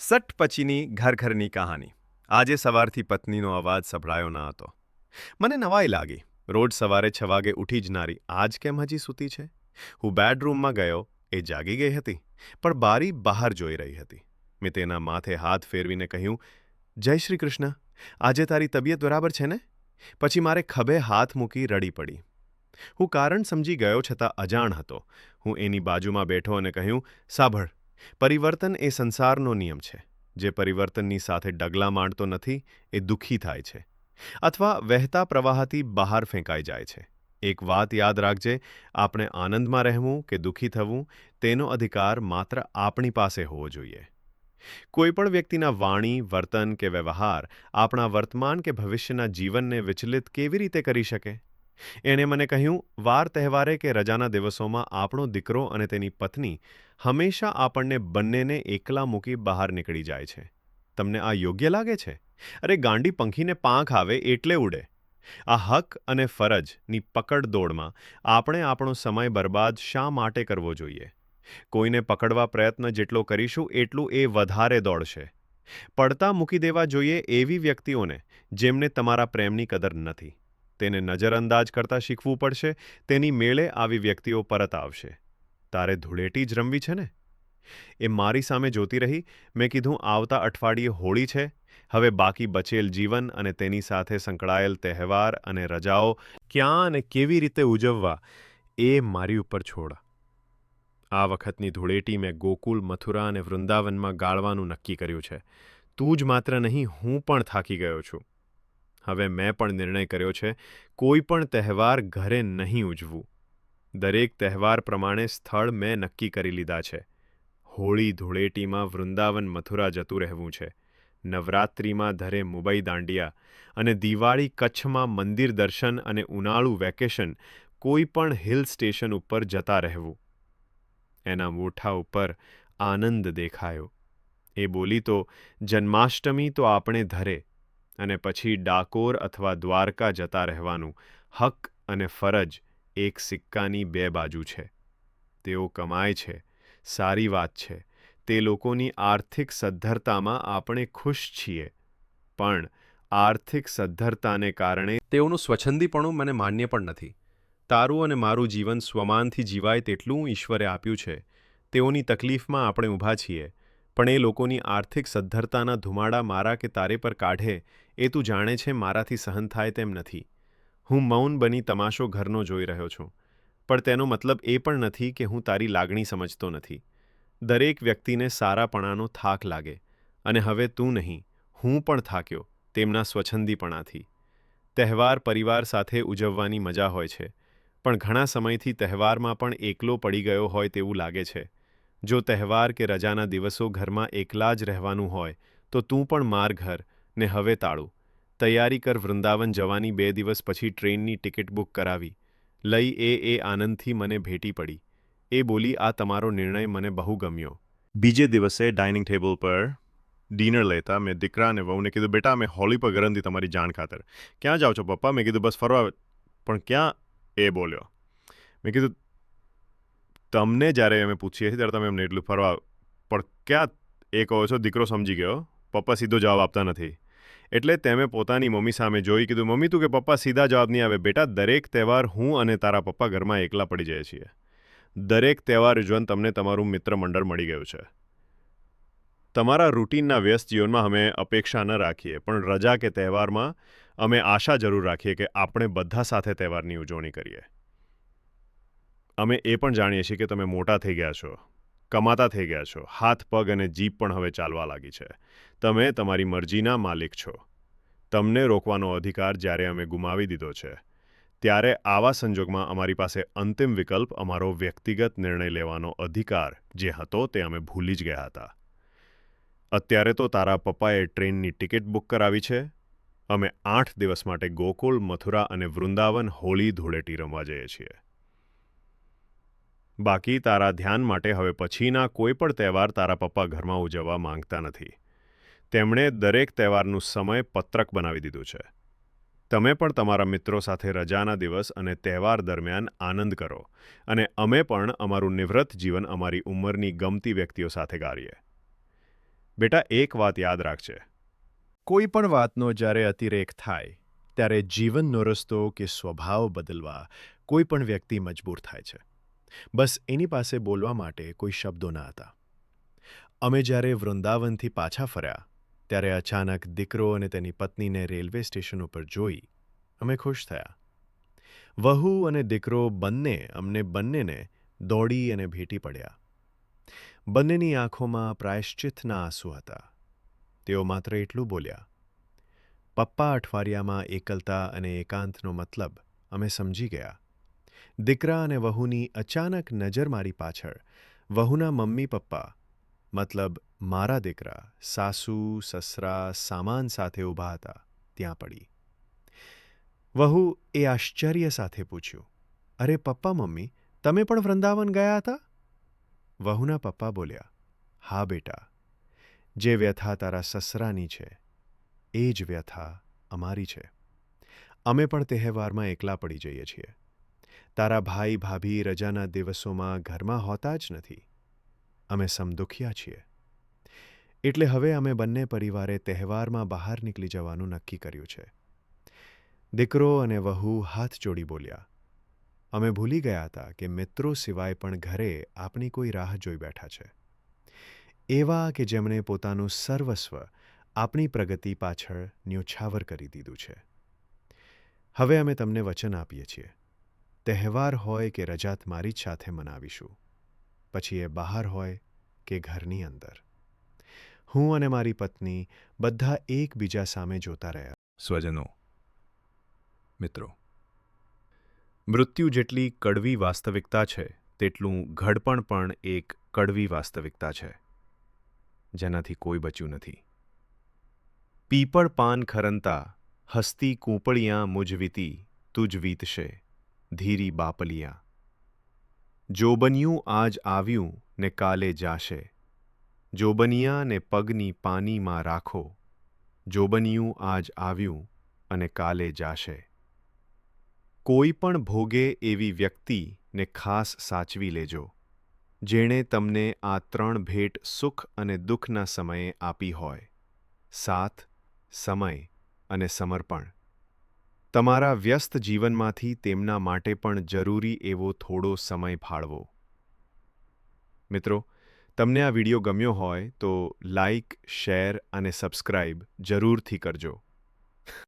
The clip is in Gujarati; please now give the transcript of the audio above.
સટ પછીની ઘર ઘરની કહાની. આજે સવારથી પત્નીનો અવાજ સંભળાયો ન હતો. મને નવાઈ લાગી. રોજ સવારે છ વાગે ઉઠી જનારી આજ કેમ હજી સૂતી છે? હું બેડરૂમમાં ગયો, એ જાગી ગઈ હતી, પણ બારી બહાર જોઈ રહી હતી. મેં તેના માથે હાથ ફેરવીને કહ્યું, જય શ્રી કૃષ્ણ. આજે તારી તબિયત બરાબર છે ને? પછી મારે ખભે હાથ મૂકી રડી પડી. હું કારણ સમજી ગયો છતાં અજાણ હતો. હું એની બાજુમાં બેઠો અને કહ્યું, સાંભળ પરિવર્તન એ સંસારનો નિયમ છે. જે પરિવર્તનની સાથે ડગલા માંડતો નથી, એ દુઃખી થાય છે. અથવા વહેતા પ્રવાહથી બહાર ફેંકાઈ જાય છે. એક વાત યાદ રાખજે, આપણે આનંદમાં રહેવું કે દુઃખી થવું, તેનો અધિકાર માત્ર આપણી પાસે હોવો જોઈએ. કોઈપણ વ્યક્તિના વાણી, વર્તન કે વ્યવહાર આપણા વર્તમાન કે ભવિષ્યના જીવનને વિચલિત કેવી રીતે કરી શકે? એણે મને કહ્યું, વાર તહેવારે કે રજાના દિવસોમાં આપણો દીકરો અને તેની પત્ની હંમેશા આપણને બંનેને એકલા મૂકી બહાર નીકળી જાય છે. તમને આ યોગ્ય લાગે છે? અરે, ગાંડી પંખીને પાંખ આવે એટલે ઉડે. આ હક અને ફરજની પકડ દોડમાં આપણે આપણો સમય બરબાદ શા માટે કરવો જોઈએ? કોઈને પકડવા પ્રયત્ન જેટલો કરીશું, એટલું એ વધારે દોડશે. પડતા મૂકી દેવા જોઈએ એવી વ્યક્તિઓને જેમને તમારા પ્રેમની કદર નથી. તેને નજરઅંદાજ કરતાં શીખવું પડશે, તેની મેળે આવી વ્યક્તિઓ પરત આવશે. તારે ધૂળેટી જ રમવી છે ને? એ મારી સામે જોતી રહી, મેં કીધું, આવતા અઠવાડિયે હોળી છે, હવે બાકી બચેલ જીવન અને તેની સાથે સંકળાયેલ તહેવાર અને રજાઓ ક્યાં અને કેવી રીતે ઉજવવા, એ મારી ઉપર છોડ. આ વખતની ધૂળેટી મેં ગોકુલ, મથુરા અને વૃંદાવનમાં ગાળવાનું નક્કી કર્યું છે. તું જ માત્ર નહીં, હું પણ થાકી ગયો છું. હવે મેં પણ નિર્ણય કર્યો છે, કોઈ પણ તહેવાર ઘરે નહીં ઉજવું. દરેક તહેવાર પ્રમાણે સ્થળ મેં નક્કી કરી લીધા છે. હોળી ધૂળેટીમાં વૃંદાવન મથુરા જતું રહેવું છે. નવરાત્રિમાં ધરે મુંબઈ દાંડિયા અને દિવાળી કચ્છમાં મંદિર દર્શન અને ઉનાળું વેકેશન કોઈ પણ હિલ સ્ટેશન ઉપર જતા રહેવું. એના મોઠા ઉપર આનંદ દેખાયો. એ બોલી તો, જન્માષ્ટમી તો આપણે ધરે અને પછી ડાકોર અથવા દ્વારકા જતા રહેવાનું હક અને ફરજ એક સિક્કાની બે બાજુ છે. તેઓ કમાય છે, સારી વાત છે. તે લોકોની આર્થિક સદ્ધરતામાં આપણે ખુશ છીએ. પણ આર્થિક સદ્ધરતાને કારણે તેઓનું સ્વચ્છંદીપણું મને માન્ય પણ નથી. તારું અને મારું જીવન સ્વમાનથી જીવાય તેટલું ઈશ્વરે આપ્યું છે. તેઓની તકલીફમાં આપણે ઊભા છીએ. પણ એ લોકોની આર્થિક સદ્ધરતાના ધુમાડા મારા કે તારે પર કાઢે, એ તું જાણે છે મારાથી સહન થાય તેમ નથી. હું મૌન બની તમાશો ઘરનો જોઈ રહ્યો છું. પણ તેનો મતલબ એ પણ નથી કે હું તારી લાગણી સમજતો નથી. દરેક વ્યક્તિને સારાપણાનો થાક લાગે, અને હવે તું નહીં, હું પણ થાક્યો, તેમના સ્વછંદીપણાથી તહેવાર પરિવાર સાથે ઉજવવાની મજા હોય છે, પણ ઘણા સમયથી તહેવારમાં પણ એકલો પડી ગયો હોય તેવું લાગે છે. જો તહેવાર કે રજાના દિવસો ઘરમાં એકલા જ રહેવાનું હોય, તો તું પણ માર ઘર, ને હવે તાળું. તૈયારી કર વૃંદાવન જવાની બે દિવસ પછી ટ્રેનની ટિકિટ બુક કરાવી. લઈ એ એ આનંદથી મને ભેટી પડી. એ બોલી આ તમારો નિર્ણય મને બહુ ગમ્યો. બીજે દિવસે ડાઇનિંગ ટેબલ પર ડિનર લેતા મેં દીકરાને વહુને કીધું, બેટા મેં હોળી પર ગરમથી તમારી જાણ ખાતર. ક્યાં જાઓ છો પપ્પા? મેં કીધું, બસ ફરવા. પણ ક્યાં? એ બોલ્યો. મેં કીધું તમને જ્યારે અમે પૂછીએ છીએ ત્યારે તમે એમને એટલું ફરવા પણ ક્યાં એ કહો છો, દીકરો સમજી ગયો. પપ્પા સીધો જવાબ આપતા નથી. એટલે તેમે પોતાની મમ્મી સામે જોઈ કીધું, મમ્મી, તું કે પપ્પા સીધા જવાબ નહીં આવે બેટા, દરેક તહેવાર હું અને તારા પપ્પા ઘરમાં એકલા પડી જઈએ છીએ. દરેક તહેવાર ઉજવન તમને તમારું મિત્ર મંડળ મળી ગયું છે. તમારા રૂટીનના વ્યસ્ત જીવનમાં અમે અપેક્ષા ન રાખીએ, પણ રજા કે તહેવારમાં અમે આશા જરૂર રાખીએ કે આપણે બધા સાથે તહેવારની ઉજવણી કરીએ. અમે એ પણ જાણીએ છીએ કે તમે મોટા થઈ ગયા છો, કમાતા થઈ ગયા છો, હાથ, પગ અને જીભ પણ હવે ચાલવા લાગી છે. તમે તમારી મરજીના માલિક છો. તમને રોકવાનો અધિકાર જ્યારે અમે ગુમાવી દીધો છે, ત્યારે આવા સંજોગમાં અમારી પાસે અંતિમ વિકલ્પ અમારો વ્યક્તિગત નિર્ણય લેવાનો અધિકાર જે હતો તે અમે ભૂલી જ ગયા હતા. અત્યારે તો તારા પપ્પાએ ટ્રેનની ટિકિટ બુક કરાવી છે. અમે આઠ દિવસ માટે ગોકુળ મથુરા અને વૃંદાવન હોળી ધૂળેટી રમવા જઈએ છીએ. બાકી તારા ધ્યાન માટે હવે પછીના કોઈ પણ તહેવાર તારા પપ્પા ઘરમાં ઉજવવા માંગતા નથી. તેમણે દરેક તહેવારનું સમય પત્રક બનાવી દીધું છે. તમે પણ તમારા મિત્રો સાથે રજાના દિવસ અને તહેવાર દરમિયાન આનંદ કરો અને અમે પણ અમારું નિવૃત્ત જીવન અમારી ઉંમરની ગમતી વ્યક્તિઓ સાથે ગાળીએ. બેટા, એક વાત યાદ રાખજે. કોઈ પણ વાતનો જ્યારે અતિરેક થાય, ત્યારે જીવનનો રસ્તો કે સ્વભાવ બદલવા કોઈ પણ વ્યક્તિ મજબૂર થાય છે. બસ એની પાસે બોલવા માટે કોઈ શબ્દો ન હતા. અમે જ્યારે વૃંદાવનથી પાછા ફર્યા, ત્યારે અચાનક દીકરો અને તેની પત્નીને રેલવે સ્ટેશન ઉપર જોઈ અમે ખુશ થયા. વહુ અને દીકરો બંને અમને બંનેને દોડી અને ભેટી પડ્યા. બંનેની આંખોમાં પ્રાયશ્ચિતના આંસુ હતા. તેઓ માત્ર એટલું બોલ્યા, પપ્પા અઠવાડિયામાં એકલતા અને એકાંતનો મતલબ અમે સમજી ગયા. દીકરા અને વહુની અચાનક નજર મારી પાછળ. વહુના મમ્મી પપ્પા, મતલબ મારા દીકરા, સાસુ, સસરા, સામાન સાથે ઊભા હતા, ત્યાં પડી. વહુ એ આશ્ચર્ય સાથે પૂછ્યું, અરે પપ્પા મમ્મી, તમે પણ વૃંદાવન ગયા હતા? વહુના પપ્પા બોલ્યા, હા બેટા, જે વ્યથા તારા સસરાની છે, એ જ વ્યથા અમારી છે. અમે પણ તહેવારમાં એકલા પડી જઈએ છીએ. તારા ભાઈ ભાભી રજાના દિવસોમાં ઘરમાં હોતા જ નથી. અમે સમદુખિયા છીએ. એટલે હવે અમે બંને પરિવારે તહેવારમાં બહાર નીકળી જવાનું નક્કી કર્યું છે. દીકરો અને વહુ હાથ જોડી બોલ્યા. અમે ભૂલી ગયા હતા કે મિત્રો સિવાય પણ ઘરે આપણી કોઈ રાહ જોઈ બેઠા છે. એવા કે જેમણે પોતાનું સર્વસ્વ આપણી પ્રગતિ પાછળ ન્યોછાવર કરી દીધું છે. હવે અમે તમને વચન આપીએ છીએ. તહેવાર હોય કે રજાત મારી જ સાથે મનાવીશું. પછી એ બહાર હોય કે ઘરની અંદર. હું અને મારી પત્ની બધા એકબીજા સામે જોતા રહ્યા. સ્વજનો, મિત્રો, મૃત્યુ જેટલી કડવી વાસ્તવિકતા છે, તેટલું ઘડપણ પણ એક કડવી વાસ્તવિકતા છે. જેનાથી કોઈ બચ્યું નથી. પીપળ પાન ખરંતા હસ્તી કૂંપળિયાં મુજવીતી તુજ વીતશે. ધીરી બાપલિયા. જોબનિયું આજ આવ્યું ને કાલે જાશે. જોબનિયા ને પગની પાનીમાં રાખો. જોબનિયું આજ આવ્યું અને કાલે જાશે. કોઈ પણ ભોગે એવી વ્યક્તિને ખાસ સાચવી લેજો, જેણે તમને આ ત્રણ ભેટ સુખ અને દુઃખના સમયે આપી હોય. સાથ, સમય અને સમર્પણ. તમારા વ્યસ્ત જીવનમાંથી તેમના માટે પણ જરૂરી એવો થોડો સમય ફાળવો. મિત્રો, તમને આ વીડિયો ગમ્યો હોય તો લાઈક, શેર અને સબસ્ક્રાઇબ જરૂરથી કરજો.